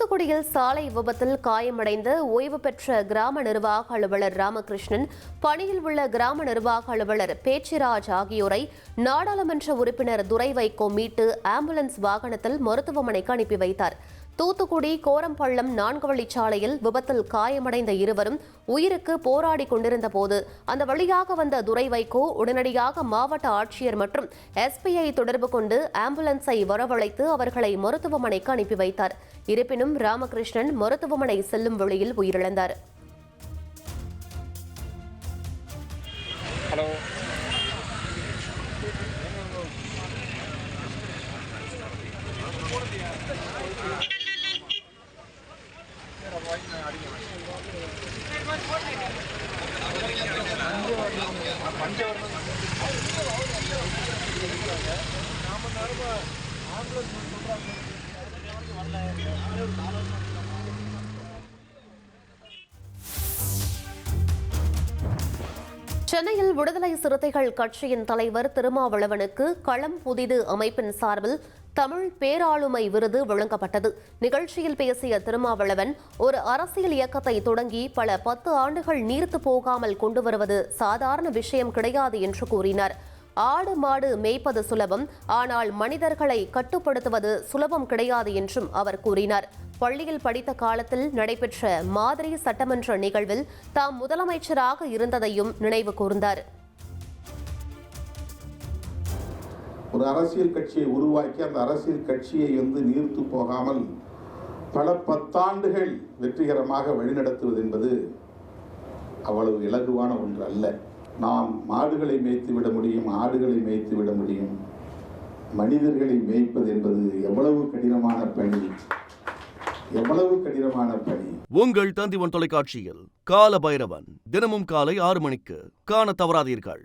தூத்துக்குடியில் சாலை விபத்தில் காயமடைந்த ஓய்வு பெற்ற கிராம நிர்வாக அலுவலர் ராமகிருஷ்ணன் பணியில் உள்ள கிராம நிர்வாக அலுவலர் பேச்சிராஜ் ஆகியோரை நாடாளுமன்ற உறுப்பினர் துரை வைகோ மீட்டு ஆம்புலன்ஸ் வாகனத்தில் மருத்துவமனைக்கு அனுப்பி வைத்தார். தூத்துக்குடி கோரம்பள்ளம் நான்கு வழிச்சாலையில் விபத்தில் காயமடைந்த இருவரும் உயிருக்கு போராடி கொண்டிருந்த போது அந்த வழியாக வந்த துரை வைகோ உடனடியாக மாவட்ட ஆட்சியர் மற்றும் எஸ்பிஐ தொடர்பு கொண்டு ஆம்புலன்ஸை வரவழைத்து அவர்களை மருத்துவமனைக்கு அனுப்பி வைத்தார். இருப்பினும் ராமகிருஷ்ணன் மருத்துவமனை செல்லும் வழியில் உயிரிழந்தார். ஹலோ. நாம நார்மலா ஆம்புலன்ஸ் சொல்றாங்க. வரல சென்னையில் விடுதலை சிறுத்தைகள் கட்சியின் தலைவர் திருமாவளவனுக்கு களம் புதிது அமைப்பின் சார்பில் தமிழ் பேராளுமை விருது வழங்கப்பட்டது. நிகழ்ச்சியில் பேசிய திருமாவளவன் ஒரு அரசியல் இயக்கத்தை தொடங்கி பல பத்து ஆண்டுகள் நீர்த்து போகாமல் கொண்டு வருவது சாதாரண விஷயம் கிடையாது என்று கூறினார். ஆடு மாடு மேய்ப்பது சுலபம் ஆனால் மனிதர்களை கட்டுப்படுத்துவது சுலபம் கிடையாது என்றும் அவர் கூறினார். பள்ளியில் படித்த காலத்தில் நடைபெற்ற மாதிரி சட்டமன்ற நிகழ்வில் தாம் முதலமைச்சராக இருந்ததையும் நினைவு கூர்ந்தார். ஒரு அரசியல் கட்சியை உருவாக்கி அந்த அரசியல் கட்சியை வந்து நீர்த்து போகாமல் பல பத்தாண்டுகள் வெற்றிகரமாக வழிநடத்துவது என்பது அவ்வளவு இலகுவான ஒன்று அல்ல. நாம் மாடுகளை மேய்த்து விட முடியும் ஆடுகளை மேய்த்து விட முடியும். மனிதர்களை மேய்ப்பது என்பது எவ்வளவு கடினமான பணி? எவ்வளவு கடினமான பணி? உங்கள் தந்திவன் தொலைக்காட்சியில் கால பைரவன் தினமும் காலை ஆறு மணிக்கு காண தவறாதீர்கள்.